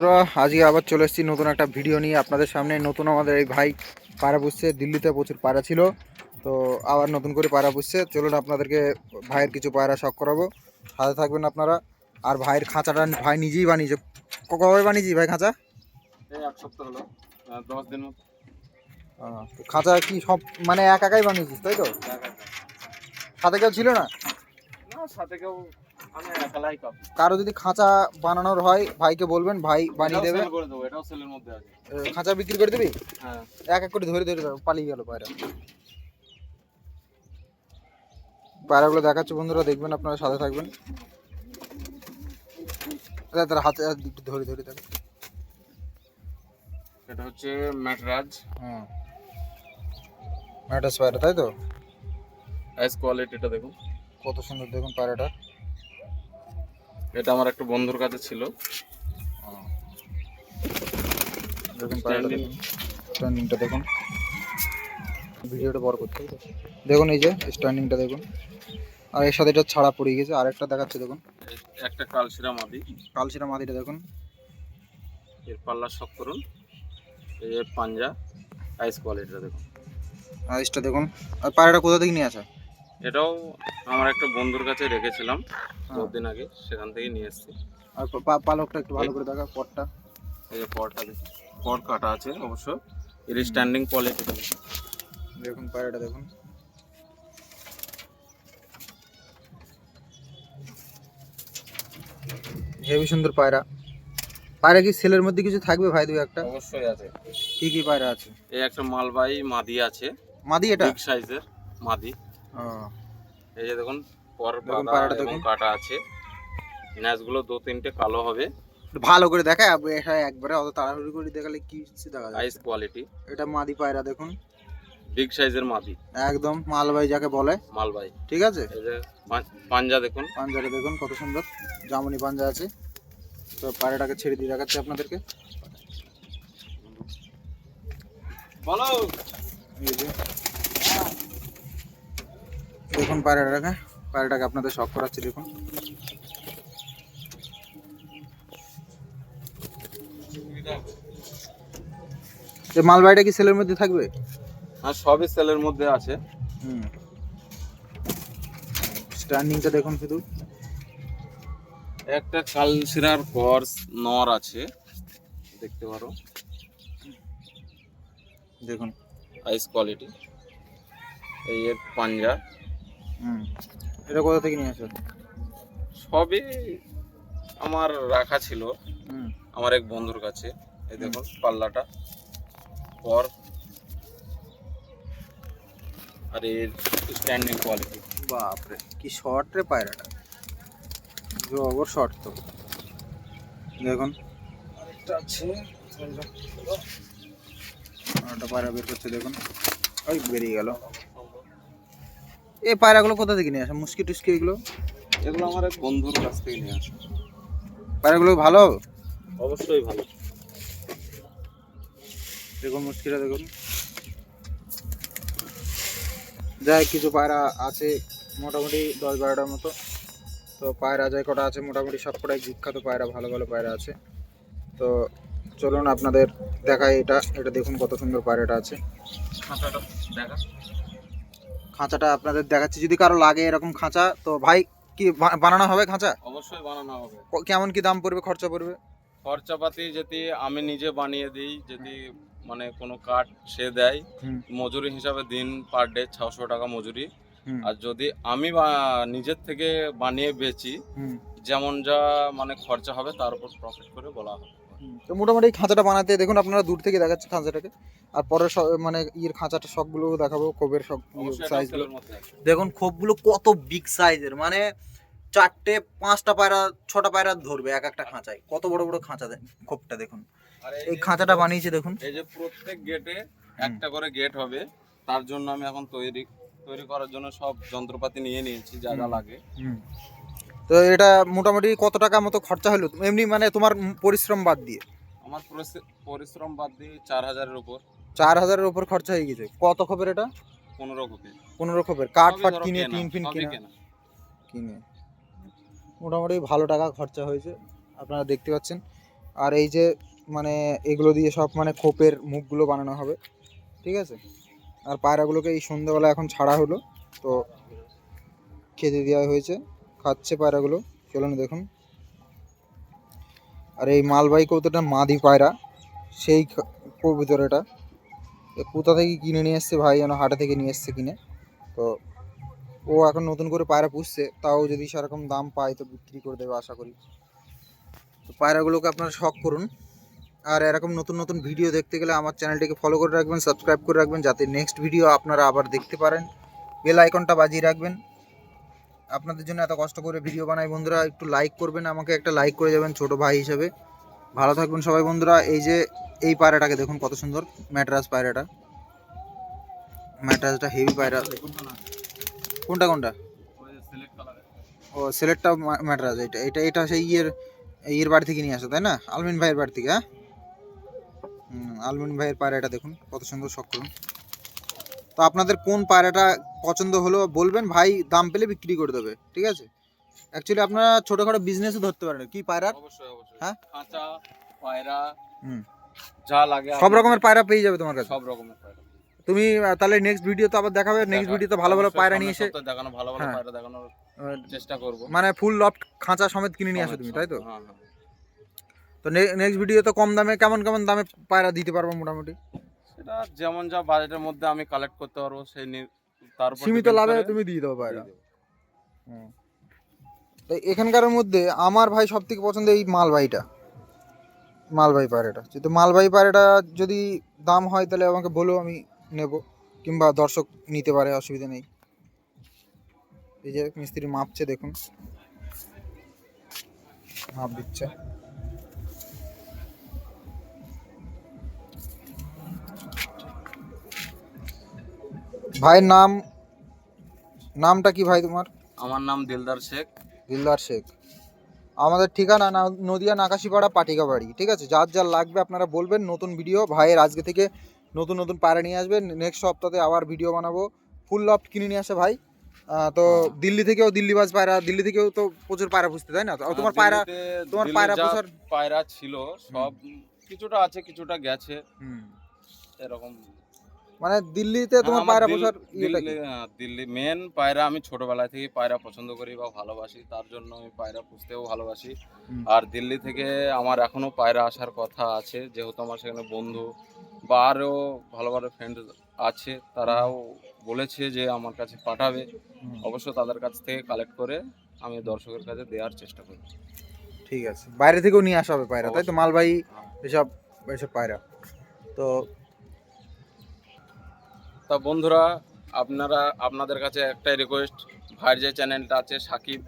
আজকে আবার চলে এসেছি নতুন একটা ভিডিও নিয়ে আপনাদের সামনে। নতুন আমাদের এই ভাই পায়রা পুষছে দিল্লিতে প্রচুর পায়রা ছিল। তো আবার নতুন করে পায়রা পুষছে। চলুন আপনাদেরকে ভাইয়ের কিছু পায়রা শখ করাবো। সাথে থাকবেন আপনারা। আর ভাইয়ের খাঁচাটা ভাই নিজেই বানিয়েছে। কবে বানিয়েছি ভাই খাঁচা? এক সপ্তাহ হলো। দশ দিন তো খাঁচা কি সব মানে এক একাই বানিয়েছিস তাই তো? সাথে কেউ ছিল না সাথে কেউ কারও যদি খাঁচা বানানোর হয় ভাইকে বলবেন ভাই বানিয়ে দেবে। খাঁচা বিক্রি করে দিবি? হ্যাঁ। এক এক করে ধরে ধরে পালিয়ে গেল পায়রা। পায়রাগুলো দেখাচ্ছে বন্ধুরা দেখবেন আপনারা সাথে থাকবেন। আরে তার হাতে ধরে ধরে থাকে এটা হচ্ছে ম্যাটরাজ। হ্যাঁ ম্যাটাস পায়রা তাই তো? আইস কোয়ালিটিটা দেখুন। কত সুন্দর দেখুন পায়রাটা। এটা আমার একটা বন্ধুর কাছে ছিল। দেখুন পায়রাটা দেখুন। স্ট্যান্ডিংটা দেখুন। ভিডিওটা বড় করতে দেখুন এই যে স্ট্যান্ডিংটা দেখুন। আর এর সাথে এটা ছাড়া পড়ে গেছে। আরেকটা দেখাচ্ছে দেখুন। একটা কালশিরা মাদি কালচিরা মাদিটা দেখুন। এর পাল্লা শক করুন। এই এর পাঞ্জা আইস কোয়ালিটিটা দেখুন। আইসটা দেখুন। আর পায়রাটা কোথা থেকে নিয়ে আসা? এটাও আমার একটা বন্ধুর কাছে রেখেছিলাম হ্যাঁ। বহুদিন আগে সেখান থেকে নিয়ে এসেছি। আর পালকটা একটু ভালো করে দেখা পটটা। এই যে পরটা দেখুন পর কাটা আছে অবশ্য এর স্ট্যান্ডিং কোয়ালিটিটা দেখুন। পায়রাটা দেখুন। হেভি সুন্দর পায়রা। পায়রা কি সেলের মধ্যে কিছু থাকবে ভাই দুই একটা? অবশ্যই আছে। কি কি পায়রা আছে? এই একটা মালবাহী মাদি আছে। মাদি এটা? বিগ সাইজের মাদি। ও, এই যে দেখুন পর পাতা এবং দেখুন। কাটা আছে। ন্যাচগুলো দু তিনটে কালো হবে। ভালো করে দেখায় দেখা একবারে অত তাড়াহুড়ি করে দেখালে কি দেখা যায় আইস কোয়ালিটি এটা মাদি পায়রা দেখুন। বিগ সাইজের মাদি। একদম মালবাই যাকে বলে। মালবাহী। ঠিক আছে? এই যে পাঞ্জা দেখুন। পাঞ্জাটা দেখুন কত সুন্দর। জামনি পাঞ্জা আছে। তো পায়রাটাকে ছেড়ে দিয়ে দেখাচ্ছি আপনাদেরকে। বলো। এই যে দেখুন পায়রাটাকে পায়রাটাকে আপনাদের শখ করাচ্ছি দেখুন। যে মালবাড়িটা কি সেলের মধ্যে থাকবে? আর সবই সেলের মধ্যে আছে। হুম। স্ট্যান্ডিংটা দেখুন শুধু। একটা কালশিরার কর্স নর আছে দেখতে পারো। দেখুন। আইস কোয়ালিটি এই এর পাঞ্জা। হুম। এটা কোথা থেকে নিয়ে আসো? সবই আমার রাখা ছিল। হুম। আমার এক বন্ধুর কাছে। এই দেখুন পাল্লাটা। পর। আর এর স্ট্যান্ডিং কোয়ালিটি বাপরে কি শর্ট রে পায়রাটা। জবর শর্ট তো। দেখুন। আরেকটা আছে। একটা পায়রা বের করছে দেখুন। ওই বেরিয়ে গেল। এই পায়রাগুলো কোথা থেকে নিয়ে আসা? মুসকি টুসকি এগুলো? এগুলো আমার এক বন্ধুর কাছ থেকে নিয়ে আসা। পায়রাগুলো ভালো? অবশ্যই ভালো। দেখুন মুসকিটা দেখুন। যাই কিছু পায়রা আছে মোটামুটি দশ বারোটার মতো। তো পায়রা যাই কটা আছে মোটামুটি সব কটাই বিখ্যাত পায়রা ভালো ভালো পায়রা আছে। তো চলুন আপনাদের দেখাই এটা। এটা দেখুন কত সুন্দর পায়রাটা আছে। দেখা। খাঁচাটা আপনাদের দেখাচ্ছি। যদি কারও লাগে এরকম খাঁচা তো ভাই কি বানানো হবে খাঁচা? অবশ্যই বানানো হবে। কেমন কি দাম পড়বে খরচা পড়বে? খরচাপাতি যদি আমি নিজে বানিয়ে দিই যদি মানে কোনো কাঠ সে দেয় মজুরি হিসাবে দিন পার ডে ছশো টাকা মজুরি। আর যদি আমি নিজের থেকে বানিয়ে বেচি যেমন যা মানে খরচা হবে তার উপর প্রফিট করে বলা হবে। তো মোটামুটি খাঁচাটা বানাতে দেখুন আপনারা দূর থেকে দেখাচ্ছে খাঁচাটাকে। আর পরে মানে ইয়ের খাঁচাটা শখগুলো দেখাবো শখ সাইজগুলো সেলের মধ্যে আছে। দেখুন খোপগুলো কত বিগ সাইজের মানে চারটে পাঁচটা পায়রা ছটা পায়রা ধরবে এক একটা খাঁচায়। কত বড় বড় খাঁচা দেয় খোপটা দেখুন। আর এই খাঁচাটা বানিয়েছে দেখুন। এই যে প্রত্যেক গেটে একটা করে গেট হবে। তার জন্য আমি এখন তৈরি তৈরি করার জন্য সব যন্ত্রপাতি নিয়ে নিয়েছি যা যা হুম। লাগে। তো এটা মোটামুটি কত টাকা মতো খরচা হলো? এমনি মানে তোমার পরিশ্রম বাদ দিয়ে। আমার পরিশ্রম বাদ দিয়ে চার হাজারের উপর। চার হাজারের উপর খরচা হয়ে গেছে। কত খোপের এটা? পনেরো কোটি পনেরো খোপের। কাঠ ফাট কিনে কেনা, টিন ফিন কিনে। কিনে। মোটামুটি ভালো টাকা খরচা হয়েছে আপনারা দেখতে পাচ্ছেন। আর এই যে মানে এগুলো দিয়ে সব মানে খোপের মুখগুলো বানানো হবে ঠিক আছে? আর পায়রাগুলোকে এই সন্ধ্যাবেলা এখন ছাড়া হলো তো খেতে দেওয়া হয়েছে। খাচ্ছে পায়রাগুলো। চলুন দেখুন। আর এই মালবাহী কৌতোটা মাদি পায়রা, সেই কবুতর এটা। কোথা থেকে কিনে নিয়ে এসছে ভাই? যেন হাটে থেকে নিয়ে এসছে কিনে। তো ও এখন নতুন করে পায়রা পুষছে, তাও যদি সেরকম দাম পায় তো বিক্রি করে দেবে আশা করি। তো পায়রাগুলোকে আপনারা শখ করুন। আর এরকম নতুন নতুন ভিডিও দেখতে গেলে আমার চ্যানেলটিকে ফলো করে রাখবেন, সাবস্ক্রাইব করে রাখবেন, যাতে নেক্সট ভিডিও আপনারা আবার দেখতে পারেন। বেল আইকনটা বাজিয়ে রাখবেন। আপনাদের জন্য এত কষ্ট করে ভিডিও বানাই। বন্ধুরা, একটু লাইক করবেন, আমাকে একটা লাইক করে যাবেন ছোট ভাই হিসেবে। ভালো থাকবেন সবাই বন্ধুরা। এই যে, এই পায়রাটাকে দেখুন কত সুন্দর, ম্যাটরাস পায়রাটা। ম্যাটরাসটা হেভি পায়রা। কোনটা কোনটা? ও সিলেটটা ম্যাটরাস এটা এটা এটা সেই ইয়ের ইয়ের বাড়ি থেকে নিয়ে আসা, তাই না? আলমিন ভাইয়ের বাড়ি থেকে হ্যাঁ? আলমিন ভাইয়ের পায়রাটা দেখুন, কত সুন্দর করুন তো আপনাদের কোন পায়রাটা পছন্দ হলো বলবেন ভাই দাম পেলে বিক্রি করে দেবে ঠিক আছে? অ্যাকচুয়ালি আপনারা ছোটোখাটো বিজনেসও ধরতে পারেন। কি পায়রার? হ্যাঁ? কাঁচা পায়রা হুম। যা লাগে সব রকমের পায়রা পেয়ে যাবে তোমার কাছে? সব রকমের পায়রা তুমি তাহলে নেক্সট ভিডিও তো আবার দেখাবে নেক্সট ভিডিওতে ভালো ভালো পায়রা নিয়ে এসে দেখানো ভালো ভালো হ্যাঁ। পায়রা দেখানোর চেষ্টা করব। মানে ফুল লফট খাঁচা সমেত কিনে নিয়ে আসো তুমি তাই তো? হ্যাঁ হ্যাঁ। তো নেক্সট ভিডিও তো কম দামে কেমন কেমন দামে পায়রা দিতে পারব মোটামুটি? সেটা যেমন যা বাজেটের মধ্যে আমি কালেক্ট করতে পারব সেই সীমিত লাভে তুমি দিয়ে দেবো পায়রা দিয়ে তো এখানকার মধ্যে আমার ভাই সব থেকে পছন্দ এই মালবাহীটা। মালবাহী পায়রাটা। যদি মালবাহী পায়রাটা যদি দাম হয় তাহলে আমাকে বলো আমি নেব। কিংবা দর্শক নিতে পারে অসুবিধা নেই। এই যে মিস্ত্রি মাপছে দেখুন। মাপ দিচ্ছে। ভাইয়ের নাম নামটা কি ভাই তোমার? আমার নাম দিলদার শেখ। দিলদার শেখ। আমাদের ঠিকানা নদিয়া নাকাশিপাড়া পাটিকা বাড়ি ঠিক আছে? যার যার লাগবে আপনারা বলবেন নতুন ভিডিও ভাইয়ের আজকে থেকে নতুন নতুন পায়রা নিয়ে আসবেন নেক্সট সপ্তাহে আবার ভিডিও বানাবো। ফুল লফট কিনে নিয়ে আসে ভাই। তো দিল্লি থেকেও দিল্লি বাজ পায়রা দিল্লি থেকেও তো প্রচুর পায়রা পুষতে তাই না? তো তোমার পায়রা তোমার পায়রা পোষার পায়রা ছিল সব কিছুটা আছে কিছুটা গেছে। হুম। এরকম মানে দিল্লিতে তোমার হ্যাঁ, পায়রা দিল- পোষার দিল্লি হ্যাঁ, মেন পায়রা আমি ছোটবেলা থেকে পায়রা পছন্দ করি বা ভালোবাসি তার জন্য আমি পায়রা পুষতেও ভালোবাসি। আর দিল্লি থেকে আমার এখনও পায়রা আসার কথা আছে যেহেতু আমার সেখানে বন্ধু বা আরও ভালো ভালো ফ্রেন্ড আছে তারাও বলেছে যে আমার কাছে পাঠাবে। অবশ্য তাদের কাছ থেকে কালেক্ট করে আমি দর্শকের কাছে দেওয়ার চেষ্টা করি। ঠিক আছে। বাইরে থেকেও নিয়ে আসা হবে পায়রা তাই তো? মালবাহী হ্যাঁ। এসব এসব পায়রা। তো তা বন্ধুরা আপনারা আপনাদের কাছে একটাই রিকোয়েস্ট ভাইয়ের যে চ্যানেলটা আছে সাকিব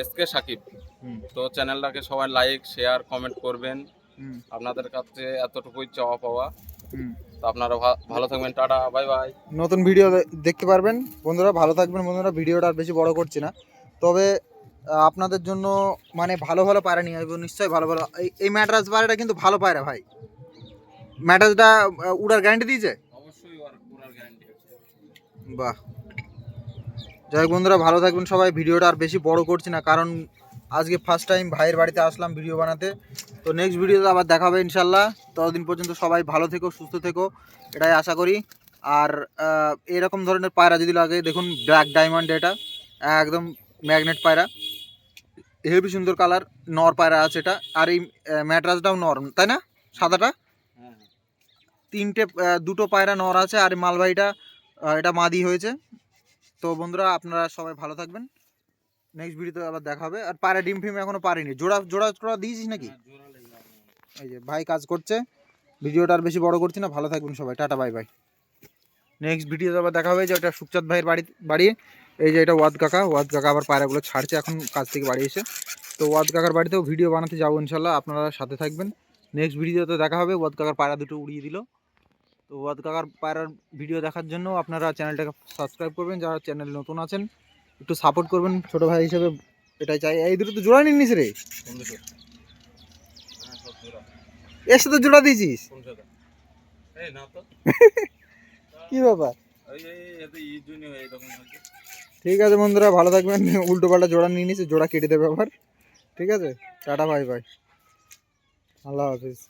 এসকে সাকিব হুম, তো চ্যানেলটাকে সবাই লাইক শেয়ার কমেন্ট করবেন। আপনাদের কাছে এতটুকুই চাওয়া পাওয়া। তো আপনারা ভালো থাকবেন টাটা বাই বাই নতুন ভিডিও দেখতে পারবেন। বন্ধুরা ভালো থাকবেন। বন্ধুরা ভিডিওটা আর বেশি বড় করছি না। তবে আপনাদের জন্য মানে ভালো ভালো পায়রা নিয়ে আসব নিশ্চয়ই ভালো ভালো। এই এই ম্যাটরাস পায়রাটা কিন্তু ভালো পায়রা ভাই। ম্যাট্রাসটা উড়ার গ্যারান্টি দিয়েছে অবশ্যই পুরার গ্যারান্টি আছে বাহ। যাই বন্ধুরা ভালো থাকবেন সবাই। ভিডিওটা আর বেশি বড় করছি না কারণ আজকে ফার্স্ট টাইম ভাইয়ের বাড়িতে আসলাম ভিডিও বানাতে। তো নেক্সট ভিডিওতে আবার দেখা হবে ইনশাল্লাহ ততদিন পর্যন্ত সবাই ভালো থেকো সুস্থ থেকো এটাই আশা করি। আর এরকম ধরনের পায়রা যদি লাগে দেখুন ব্ল্যাক ডায়মন্ড এটা। একদম ম্যাগনেট পায়রা। হেভি সুন্দর কালার নর পায়রা আছে এটা। আর এই ম্যাট্রাসটাও নর তাই না? সাদাটা? হ্যাঁ। তিনটে দুটো পায়রা নর আছে আর মালবাহীটা এটা মাদি হয়েছে। তো বন্ধুরা আপনারা সবাই ভালো থাকবেন। নেক্সট ভিডিওতে আবার দেখা হবে। আর পায়রা ডিম ফিম এখনও পারিনি জোড়া জোড়া জোড়া দিয়েছিস নাকি? হ্যাঁ। এই যে ভাই কাজ করছে। ভিডিওটা আর বেশি বড় করছি না। ভালো থাকবেন সবাই। Tata bye by. নেক্সট ভিডিওতে আবার দেখা হবে যে ওটা সুখচাঁদ ভাইয়ের বাড়ি বাড়ি। এই যে এটা ওয়াদ কাকা। ওয়াদ কাকা আবার পায়রাগুলো ছাড়ছে এখন কাজ থেকে বাড়ি এসে। তো ওয়াদ কাকার বাড়িতেও ভিডিও বানাতে যাব ইনশাল্লাহ আপনারা সাথে থাকবেন। নেক্সট ভিডিওতে দেখা হবে। ওয়াদ কাকার পায়রা দুটো উড়িয়ে দিল। তো ওয়াদ কাকার পায়রার ভিডিও দেখার জন্য আপনারা চ্যানেলটাকে সাবস্ক্রাইব করবেন, যারা চ্যানেল নতুন আছেন, একটু সাপোর্ট করবেন। ছোট ভাই হিসেবে এটাই চাই। এই দুটো তো জোড়া নিস রে। এর সাথে জোড়া দিয়েছিস। কি ব্যাপার। ঠিক আছে বন্ধুরা, ভালো থাকবেন। উল্টো পাল্টা জোড়া নিয়ে নিচ্ছে জোড়া কেটে দেবে আবার। ঠিক আছে? টাটা ভাই ভাই আল্লাহ হাফিজ।